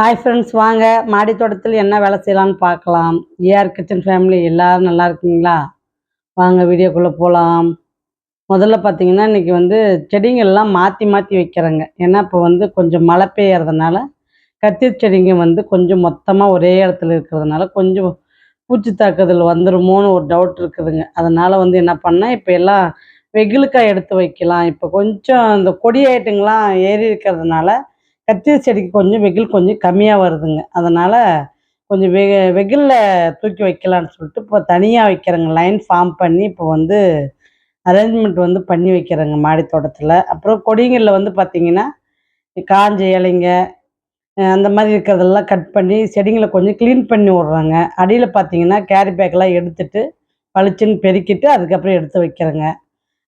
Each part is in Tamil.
ஹாய் ஃப்ரெண்ட்ஸ் வாங்க. மாடி தோட்டத்தில் என்ன வேலை செய்யலாம்னு பார்க்கலாம். ஏஆர் கிச்சன் ஃபேமிலி எல்லாரும் நல்லா இருக்கீங்களா? வாங்க வீடியோக்குள்ளே போகலாம் முதல்ல பார்த்தீங்கன்னா இன்றைக்கி வந்து செடிங்கள்லாம் மாற்றி மாற்றி வைக்கிறேங்க. ஏன்னா இப்போ வந்து கொஞ்சம் மழை பெய்யறதுனால கத்திரி செடிங்க வந்து கொஞ்சம் மொத்தமாக ஒரே இடத்துல இருக்கிறதுனால கொஞ்சம் பூச்சி தாக்குதல் வந்துருமோன்னு ஒரு டவுட் இருக்குதுங்க. அதனால் வந்து என்ன பண்ணேன் இப்போ எல்லாம் வெயிலுக்காக எடுத்து வைக்கலாம். இப்போ கொஞ்சம் இந்த கொடி ஐட்டங்கள்லாம் ஏறி இருக்கிறதுனால கத்திரி செடிக்கு கொஞ்சம் வெயில் கொஞ்சம் கம்மியாக வருதுங்க. அதனால் கொஞ்சம் வெ வெயிலில் தூக்கி வைக்கலான்னு சொல்லிட்டு இப்போ தனியாக வைக்கிறேங்க. லைன் ஃபார்ம் பண்ணி இப்போ வந்து அரேஞ்ச்மெண்ட் வந்து பண்ணி வைக்கிறேங்க மாடி தோட்டத்தில். அப்புறம் கொடிங்களில் வந்து பார்த்திங்கன்னா காஞ்ச இலைங்க அந்த மாதிரி இருக்கிறதெல்லாம் கட் பண்ணி செடிங்களை கொஞ்சம் க்ளீன் பண்ணி விட்றாங்க. அடியில் பார்த்தீங்கன்னா கேரி பேக்கெலாம் எடுத்துட்டு பளிச்சுன்னு பெருக்கிட்டு அதுக்கப்புறம் எடுத்து வைக்கிறேங்க.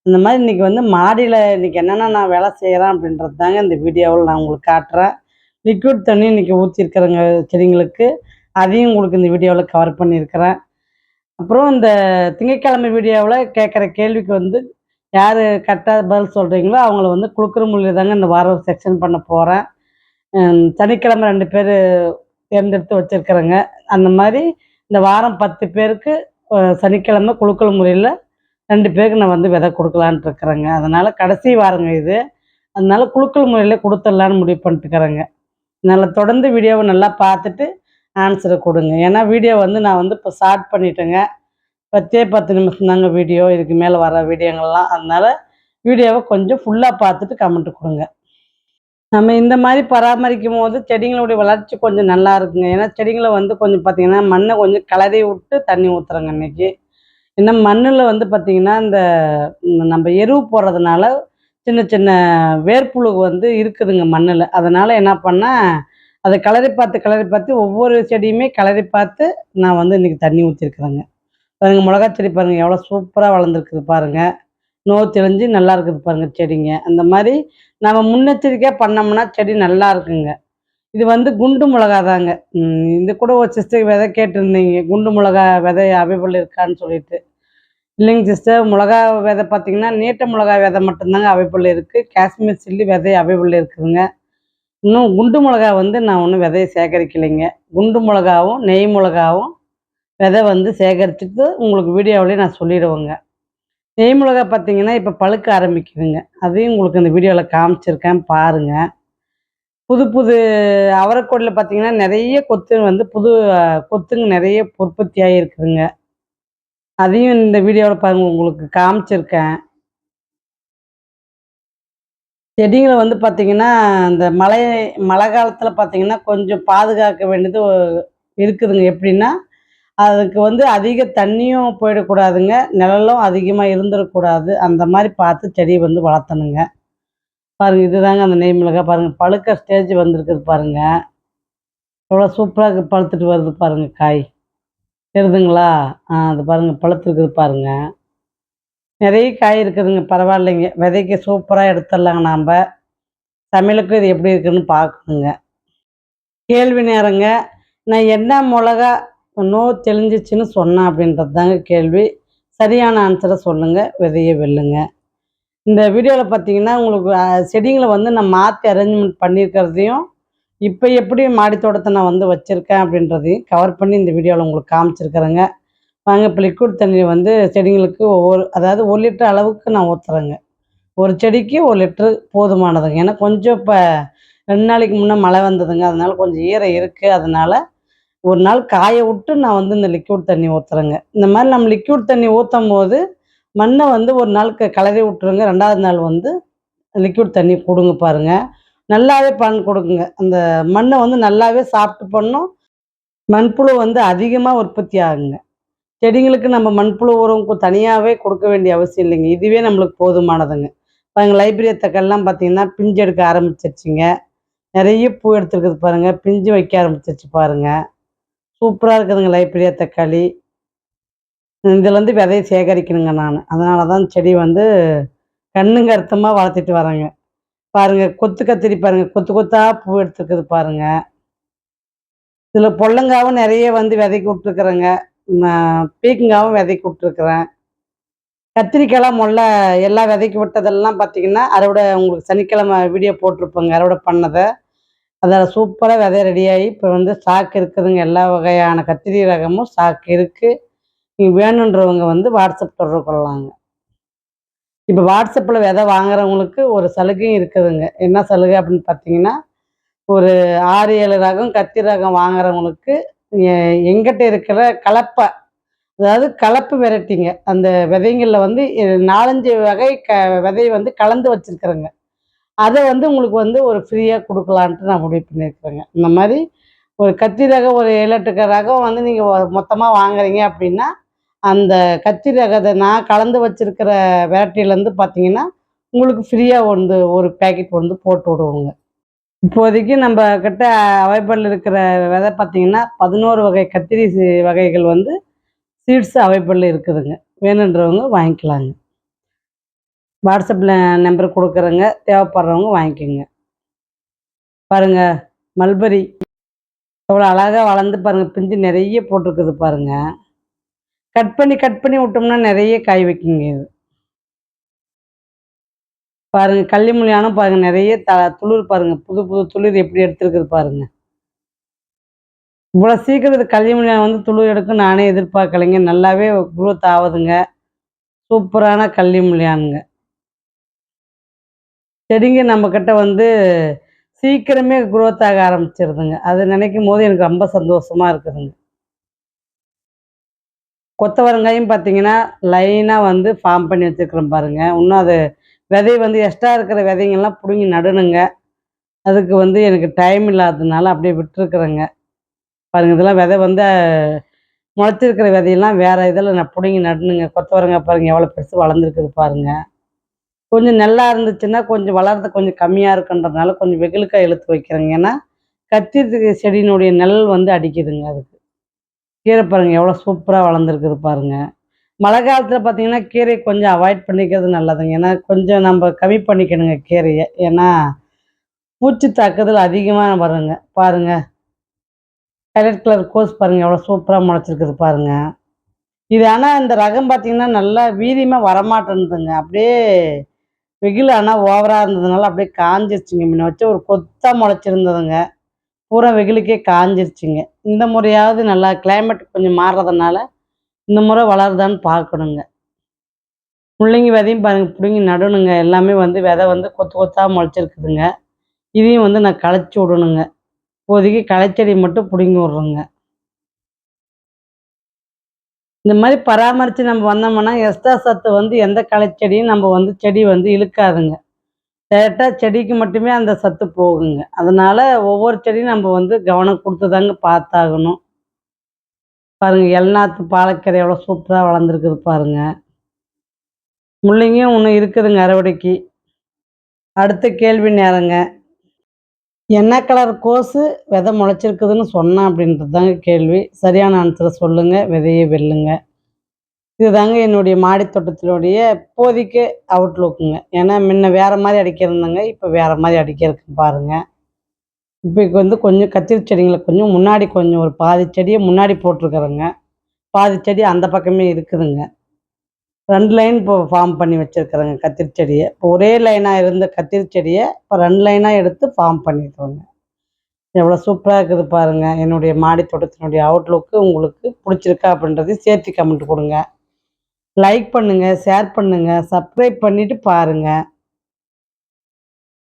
இந்த மாதிரி இன்றைக்கி வந்து மாடியில் இன்றைக்கி என்னென்ன நான் வேலை செய்கிறேன் அப்படின்றது தாங்க இந்த வீடியோவில் நான் உங்களுக்கு காட்டுறேன். லிக்விட் தண்ணி இன்றைக்கி ஊற்றிருக்கிறேங்க செடிங்களுக்கு. அதையும் உங்களுக்கு இந்த வீடியோவில் கவர் பண்ணியிருக்கிறேன். அப்புறம் இந்த திங்கட்கிழமை வீடியோவில் கேட்குற கேள்விக்கு வந்து யார் கரெக்டாக பதில் சொல்கிறீங்களோ அவங்கள வந்து கொடுக்குற மொழியில் தாங்க இந்த வாரம் செக்ஷன் பண்ண போகிறேன் சனிக்கிழமை ரெண்டு பேர் தேர்ந்தெடுத்து வச்சுருக்கிறேங்க. அந்த மாதிரி இந்த வாரம் பத்து பேருக்கு சனிக்கிழமை குழுக்கள் முறையில் ரெண்டு பேருக்கு நான் வந்து விதை கொடுக்கலான்ட்டு இருக்கிறேங்க. அதனால் கடைசி வாரங்க இது. அதனால குழுக்கள் முறையில் கொடுத்துடலான்னு முடிவு பண்ணிட்டுக்கிறேங்க அதனால் தொடர்ந்து வீடியோவை நல்லா பார்த்துட்டு ஆன்சரை கொடுங்க. ஏன்னா வீடியோ வந்து நான் வந்து இப்போ ஸ்டார்ட் பண்ணிட்டேங்க. பத்தே பத்து நிமிஷம் தாங்க வீடியோ. இதுக்கு மேலே வர வீடியோங்கள்லாம். அதனால் வீடியோவை கொஞ்சம் ஃபுல்லாக பார்த்துட்டு கமெண்ட் கொடுங்க. நம்ம இந்த மாதிரி பராமரிக்கும் போது செடிங்களுடைய வளர்ச்சி கொஞ்சம் நல்லா இருக்குங்க. ஏன்னா செடிங்களை வந்து கொஞ்சம் பார்த்தீங்கன்னா மண்ணை கொஞ்சம் கலரி விட்டு தண்ணி ஊற்றுறேங்க இன்றைக்கி ஏன்னா மண்ணில் வந்து பார்த்திங்கன்னா இந்த நம்ம எருவு போடுறதுனால சின்ன சின்ன வேர்ப்புழு வந்து இருக்குதுங்க மண்ணில். அதனால் என்ன பண்ணால் அதை கிளறி பார்த்து கிளறி பார்த்து ஒவ்வொரு செடியுமே கிளறி பார்த்து நான் வந்து இன்றைக்கி தண்ணி ஊற்றிருக்குறேங்க பாருங்கள் மிளகா செடி பாருங்கள் எவ்வளோ சூப்பராக வளர்ந்துருக்குது பாருங்கள் நோய் தெளிஞ்சு நல்லா இருக்குது பாருங்கள் செடிங்க. அந்த மாதிரி நம்ம முன்னெச்சரிக்கையாக பண்ணோம்னா செடி நல்லா இருக்குங்க. இது வந்து குண்டு மிளகா தாங்க. இது கூட ஒரு சிஸ்டர் விதை கேட்டிருந்தீங்க. குண்டு மிளகா விதை அவைபிள் இருக்கான்னு சொல்லிட்டு. இல்லைங்க சிஸ்டர் மிளகா விதை பார்த்தீங்கன்னா நீட்ட மிளகா விதை மட்டும்தாங்க அவைபிள் இருக்குது காஷ்மீர் சில்லி விதை அவைபிள் இருக்குதுங்க. இன்னும் குண்டு மிளகா வந்து நான் ஒன்றும் விதையை சேகரிக்கலைங்க. குண்டு மிளகாவும் நெய் மிளகாவும் விதை வந்து சேகரிச்சுட்டு உங்களுக்கு வீடியோவிலே நான் சொல்லிடுவேங்க. நெய் மிளகா பார்த்தீங்கன்னா இப்போ பழுக்க ஆரம்பிக்குதுங்க. அதையும் உங்களுக்கு இந்த வீடியோவில் காமிச்சிருக்கேன் பாருங்கள் புது புது அவரைக்கோடில் பார்த்தீங்கன்னா நிறைய கொத்து வந்து புது கொத்துங்க நிறைய உற்பத்தி ஆகிருக்குதுங்க அதையும் இந்த வீடியோவில் பாருங்கள் உங்களுக்கு காமிச்சிருக்கேன். செடிகளை வந்து பார்த்தீங்கன்னா இந்த மழை மழை காலத்தில் பார்த்தீங்கன்னா கொஞ்சம் பாதுகாக்க வேண்டியது இருக்குதுங்க. எப்படின்னா அதுக்கு வந்து அதிக தண்ணியும் போயிடக்கூடாதுங்க. நிழலும் அதிகமாக இருந்துடக்கூடாது. அந்த மாதிரி பார்த்து செடியை வந்து வளர்த்தணுங்க. பாருங்கள் இதுதாங்க அந்த நெய் மிளகாய் பாருங்கள் பழுக்க ஸ்டேஜ் வந்திருக்குது பாருங்க. எவ்வளோ சூப்பராக பழுத்துட்டு வருது பாருங்க காய். இருக்குதுங்களா? ஆ அது பாருங்கள் பழுத்துருக்குது பாருங்கள் நிறைய காய் இருக்குதுங்க பரவாயில்லைங்க. விதைக்கு சூப்பராக எடுத்துடலாங்க நாம். சமையலுக்கு இது எப்படி இருக்குன்னு பார்க்கணுங்க. கேள்வி நேரங்க. நான் என்ன மிளகா நோ தெளிஞ்சிச்சுன்னு சொன்னேன் அப்படின்றது தாங்க கேள்வி. சரியான ஆன்சரை சொல்லுங்கள் விதையை வெல்லுங்க. இந்த வீடியோவில் பார்த்தீங்கன்னா உங்களுக்கு செடிங்களை வந்து நான் மாற்றி அரேஞ்ச்மெண்ட் பண்ணியிருக்கிறதையும் இப்போ எப்படி மாடி தோட்டத்தை நான் வந்து வச்சுருக்கேன் அப்படின்றதையும் கவர் பண்ணி இந்த வீடியோவில் உங்களுக்கு காமிச்சிருக்கிறேங்க. வாங்க இப்போ லிக்விட் தண்ணி வந்து செடிங்களுக்கு ஒவ்வொரு அதாவது ஒரு லிட்டர் அளவுக்கு நான் ஊற்றுறேங்க ஒரு செடிக்கு ஒரு லிட்டரு போதுமானதுங்க. ஏன்னா கொஞ்சம் இப்போ ரெண்டு நாளைக்கு முன்னே மழை வந்ததுங்க. அதனால கொஞ்சம் ஈரம் இருக்குது அதனால் ஒரு நாள் காய விட்டு நான் வந்து இந்த லிக்விட் தண்ணி ஊற்றுறேங்க இந்த மாதிரி நம்ம லிக்விட் தண்ணி ஊற்றும் போது மண்ணை வந்து ஒரு நாள் க கலரி விட்டுருங்க. ரெண்டாவது நாள் வந்து லிக்விட் தண்ணி கொடுங்க பாருங்கள் நல்லாவே பலன் கொடுக்குங்க. அந்த மண்ணை வந்து நல்லாவே சாப்பிட்டு பண்ணும் மண்புழு வந்து அதிகமாக உற்பத்தி ஆகுங்க. செடிங்களுக்கு நம்ம மண்புழு உரம் தனியாகவே கொடுக்க வேண்டிய அவசியம் இல்லைங்க. இதுவே நம்மளுக்கு போதுமானதுங்க. பாருங்க லைப்ரரி தக்கெல்லாம் பார்த்தீங்கன்னா பிஞ்சு எடுக்க ஆரம்பிச்சிருச்சுங்க. நிறைய பூ எடுத்துருக்குது பாருங்கள் பிஞ்சு வைக்க ஆரம்பிச்சிருச்சு பாருங்கள் சூப்பராக இருக்குதுங்க லைப்ரரியா தக்காளி. இதில் வந்து விதையை சேகரிக்கணுங்க நான். அதனால தான் செடி வந்து கண்ணுங்க அர்த்தமாக வளர்த்துட்டு வரேங்க. பாருங்க கொத்து கத்திரி பாருங்க கொத்து கொத்தா பூ எடுத்துருக்குது பாருங்க. இதில் பொள்ளங்காவும் நிறைய வந்து விதைக்கு விட்ருக்குறேங்க பீக்கங்காவும் விதைக்கு விட்ருக்குறேன் கத்திரிக்காய்லாம் முல்ல எல்லா விதைக்கு விட்டதெல்லாம் பார்த்தீங்கன்னா அறுவடை உங்களுக்கு சனிக்கிழமை வீடியோ போட்டிருப்பேங்க அறுவடை பண்ணதை. அதில் சூப்பராக விதை ரெடியாகி இப்போ வந்து ஸ்டாக் இருக்குதுங்க எல்லா வகையான கத்திரி ரகமும் ஸ்டாக் இருக்குது நீங்கள் வேணுன்றவங்க வந்து வாட்ஸ்அப் தொடர்பு கொள்ளலாங்க. இப்போ வாட்ஸ்அப்பில் விதை வாங்குறவங்களுக்கு ஒரு சலுகையும் இருக்குதுங்க. என்ன சலுகை அப்படின்னு பார்த்தீங்கன்னா ஒரு ஆறு ஏழு ரகம் கத்தி ரகம் வாங்குறவங்களுக்கு எங்கிட்ட இருக்கிற கலப்பை அதாவது கலப்பு வெரைட்டிங்க. அந்த விதைங்களில் வந்து நாலஞ்சு வகை க விதை வந்து கலந்து வச்சுருக்குறேங்க. அதை வந்து உங்களுக்கு வந்து ஒரு ஃப்ரீயாக கொடுக்கலான்ட்டு நான் முடிவு பண்ணியிருக்கிறேங்க. இந்த மாதிரி ஒரு கத்தி ரகம் ஒரு ஏழு எட்டு ரகம் வந்து நீங்கள் மொத்தமாக வாங்குறீங்க அப்படின்னா அந்த கத்தி ரகத்தை நான் கலந்து வச்சிருக்கிற வெரைட்டிலேருந்து பார்த்தீங்கன்னா உங்களுக்கு ஃப்ரீயாக வந்து ஒரு பேக்கெட் வந்து போட்டு விடுவோங்க. இப்போதைக்கு நம்ம கிட்ட அவைபிள் இருக்கிற விதை பார்த்தீங்கன்னா பதினோரு வகை கத்திரி வகைகள் வந்து சீட்ஸ் அவைபிள் இருக்குதுங்க. வேணுன்றவங்க வாங்கிக்கலாங்க. வாட்ஸ்அப்பில் நம்பர் கொடுக்குறேங்க. தேவைப்படுறவங்க வாங்கிக்கோங்க. பாருங்க மல்பரி. எவ்வளோ அழகாக வளர்ந்து பாருங்கள் பிஞ்சு நிறைய போட்டிருக்குது பாருங்கள் கட் பண்ணி கட் பண்ணி விட்டோம்னா நிறைய காய் வைக்குங்க இது. பாருங்க கள்ளிமுளியானும் பாருங்க நிறைய த துளிர் பாருங்க புது புது துளிர் எப்படி எடுத்துருக்குது பாருங்க. இவ்வளோ சீக்கிரம் இது கள்ளிமுளியான் வந்து துளிர் எடுக்கும் நானே எதிர்பார்க்கலைங்க. நல்லாவே குரோத் ஆகுதுங்க. சூப்பரான கள்ளிமுளியானுங்க செடிங்க நம்ம கிட்ட வந்து சீக்கிரமே குரோத் ஆக ஆரம்பிச்சிருதுங்க. அது நினைக்கும் போது எனக்கு ரொம்ப சந்தோஷமா இருக்குதுங்க. கொத்தவரங்காயும் பார்த்தீங்கன்னா லைனாக வந்து ஃபார்ம் பண்ணி வச்சுருக்குறோம் பாருங்க. இன்னும் அது விதை வந்து எக்ஸ்ட்ரா இருக்கிற விதைங்கெல்லாம் பிடுங்கி நடணுங்க. அதுக்கு வந்து எனக்கு டைம் இல்லாததுனால அப்படியே விட்டுருக்குறேங்க. பாருங்க இதெல்லாம் விதை வந்து முளைச்சிருக்கிற விதையெல்லாம் வேற இதில் நான் பிடுங்கி நடணுங்க. கொத்தவரங்காய் பாருங்க எவ்வளோ பெருசு வளர்ந்துருக்குது பாருங்க. கொஞ்சம் நல்லா இருந்துச்சுன்னா கொஞ்சம் வளர்றது கொஞ்சம் கம்மியாக இருக்குன்றதுனால கொஞ்சம் வெகுலுக்காய் இழுத்து வைக்கிறேங்க. ஏன்னா கத்திரி செடியினுடைய நெல் வந்து அடிக்குதுங்க அதுக்கு. கீரை பாருங்கள் எவ்வளோ சூப்பராக வளர்ந்துருக்குது பாருங்க. மழை காலத்தில் பார்த்தீங்கன்னா கீரை கொஞ்சம் அவாய்ட் பண்ணிக்கிறது நல்லதுங்க. ஏன்னா கொஞ்சம் நம்ம கம்மி பண்ணிக்கணுங்க கீரையை. ஏன்னா பூச்சி தாக்குதல் அதிகமாக வருங்க. பாருங்க. கலர் கலர் கோஸ் பாருங்கள் எவ்வளோ சூப்பராக முளைச்சிருக்குது பாருங்க. இது ஆனால் இந்த ரகம் பார்த்தீங்கன்னா நல்லா வீரியமாக வரமாட்டேன்னுதுங்க. அப்படியே வெயில் ஆனால் ஓவராக இருந்ததுனால அப்படியே காஞ்சிருச்சுங்க. முன்ன வச்சு ஒரு கொத்தாக முளைச்சிருந்ததுங்க. பூரா வெயிலுக்கே காஞ்சிருச்சுங்க. இந்த முறையாவது நல்லா கிளைமேட் கொஞ்சம் மாறுறதுனால இந்த முறை வளருதான்னு பார்க்கணுங்க. முள்ளங்கி விதையும் பாருங்க பிடுங்கி நடணுங்க. எல்லாமே வந்து விதை வந்து கொத்து கொத்தா முளைச்சிருக்குதுங்க. இதையும் வந்து நான் களைச்சி விடணுங்க. இப்போதைக்கு களைச்செடி மட்டும் பிடுங்கி விட்றோங்க. இந்த மாதிரி பராமரித்து நம்ம வந்தோம்னா எக்ஸ்ட்ரா சத்து வந்து எந்த களைச்செடியும் நம்ம வந்து செடி வந்து இழுக்காதுங்க. டேரெக்டாக செடிக்கு மட்டுமே அந்த சத்து போகுங்க. அதனால ஒவ்வொரு செடியும் நம்ம வந்து கவனம் கொடுத்து தாங்க பார்த்தாகணும். பாருங்க எல்நாத்து பாலக்கீரை எவ்வளோ சூப்பராக வளர்ந்துருக்குது பாருங்க. முள்ளங்கியும் ஒன்று இருக்குதுங்க அறுவடைக்கு. அடுத்த கேள்வி நேரங்க. என்ன கலர் கோஸு விதை முளைச்சிருக்குதுன்னு சொன்னான் அப்படின்றது தாங்க கேள்வி. சரியான ஆன்சரை சொல்லுங்கள் விதையை வெல்லுங்க. இதுதாங்க என்னுடைய மாடி தோட்டத்தினுடைய இப்போதைக்கு அவுட்லுக்குங்க ஏன்னா முன்ன வேறு மாதிரி அடிக்கிறதுங்க இப்போ வேறு மாதிரி அடிக்கிறதுக்கு பாருங்கள் இப்போ வந்து கொஞ்சம் கத்திரி செடிங்களை கொஞ்சம் முன்னாடி கொஞ்சம் ஒரு பாதி செடியை முன்னாடி போட்டிருக்கிறேங்க. பாதி செடி அந்த பக்கமே இருக்குதுங்க. ரெண்டு லைன் இப்போ ஃபார்ம் பண்ணி வச்சுருக்குறேங்க கத்திரி செடியை. இப்போ ஒரே லைனாக இருந்த கத்திரி செடியை இப்போ ரெண்டு லைனாக எடுத்து ஃபார்ம் பண்ணியிருக்கோங்க எவ்வளோ சூப்பராக இருக்குது பாருங்கள் என்னுடைய மாடி தோட்டத்தினுடைய அவுட்லுக்கு உங்களுக்கு பிடிச்சிருக்கா அப்படின்றதையும் சேர்த்து கமெண்ட் கொடுங்க. லைக் பண்ணுங்கள் ஷேர் பண்ணுங்கள் சப்ஸ்கிரைப் பண்ணிவிட்டு பாருங்கள்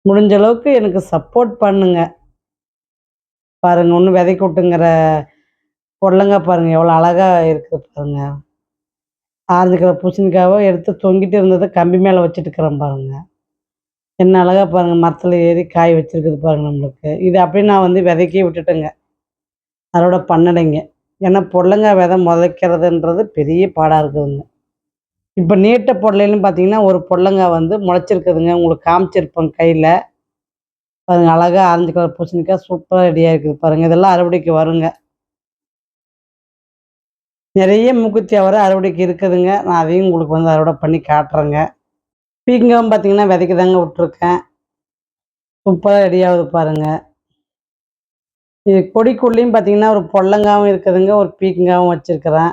முடிஞ்ச அளவுக்கு எனக்கு சப்போர்ட் பண்ணுங்க. பாருங்கள் ஒன்று விதை விட்டுங்கிற பொடலங்காய் பாருங்கள் எவ்வளோ அழகாக இருக்குது பாருங்கள் ஆரஞ்சு கலர் பூசணிக்காவோ எடுத்து தொங்கிட்டு இருந்ததை கம்பி மேலே வச்சுட்டு இருக்கிறேன் பாருங்க. என்ன அழகாக பாருங்கள் மரத்தில் ஏறி காய் வச்சிருக்குது பாருங்க நம்மளுக்கு. இது அப்படியே நான் வந்து விதைக்கே விட்டுட்டேங்க. அதோட பண்ணலைங்க ஏன்னா பொடலங்காய் விதை முளைக்கிறதுன்றது பெரிய பாடாக இருக்குதுங்க. இப்போ நீட்ட பொடலைன்னு பார்த்தீங்கன்னா ஒரு பொடலங்காய் வந்து முளைச்சிருக்குதுங்க. உங்களுக்கு காமிச்சிருப்பேன் கையில். பாருங்க அழகாக ஆரஞ்சு கலர் பூசணிக்காய் சூப்பராக ரெடியாக இருக்குது பாருங்கள் இதெல்லாம் அறுவடைக்கு வருங்க. நிறைய மூக்குத்தி அவரை அறுவடைக்கு இருக்குதுங்க. நான் அதையும் உங்களுக்கு வந்து அறுவடை பண்ணி காட்டுறேங்க. பீங்காவும் பார்த்தீங்கன்னா விதைக்கு தாங்க விட்ருக்கேன் சூப்பராக ரெடியாகுது பாருங்கள் பாருங்க. இது கொடிக்குள்ளேயும் பார்த்தீங்கன்னா ஒரு பொல்லங்காவும் இருக்குதுங்க. ஒரு பீக்கங்காவும் வச்சுருக்கிறேன்.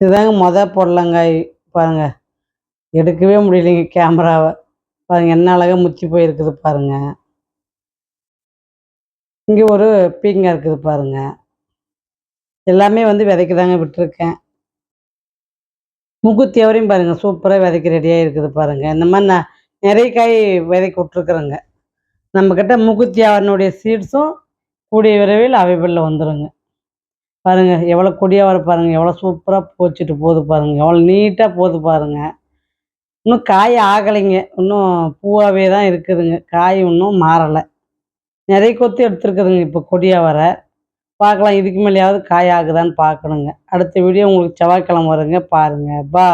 இதுதாங்க மொதல் பொடலங்காய் பாருங்க. எடுக்கவே முடியலைங்க கேமராவை. பாருங்க என்ன அழகாக முத்தி போயிருக்குது பாருங்க. இங்கே ஒரு பீங்காய் இருக்குது பாருங்க. எல்லாமே வந்து விதைக்குதாங்க விட்டுருக்கேன். முக்குத்தி அவரையும் பாருங்கள் சூப்பராக விதைக்க ரெடியாக இருக்குது பாருங்கள் இந்த மாதிரி நான் நிறைய காய் விதைக்கு விட்ருக்குறேங்க நம்மக்கிட்ட முக்குத்தி அவனுடைய சீட்ஸும் கூடிய விரைவில் அவைபிளில் வந்துடுங்க பாருங்கள் எவ்வளோ கொடியாக வர பாருங்கள் எவ்வளோ சூப்பராக போச்சுட்டு போகுது பாருங்கள் எவ்வளோ நீட்டாக போகுது பாருங்கள் இன்னும் காய் ஆகலைங்க இன்னும் பூவாகவே தான் இருக்குதுங்க காய் இன்னும் மாறலை. நிறைய கொத்து எடுத்துருக்குதுங்க இப்போ கொடியாக வர. பார்க்கலாம் இதுக்கு மேலேயாவது காய் ஆகுதான்னு பார்க்கணுங்க. அடுத்த வீடியோ உங்களுக்கு செவ்வாய்க்கிழமை வருங்க பாருங்கள் பா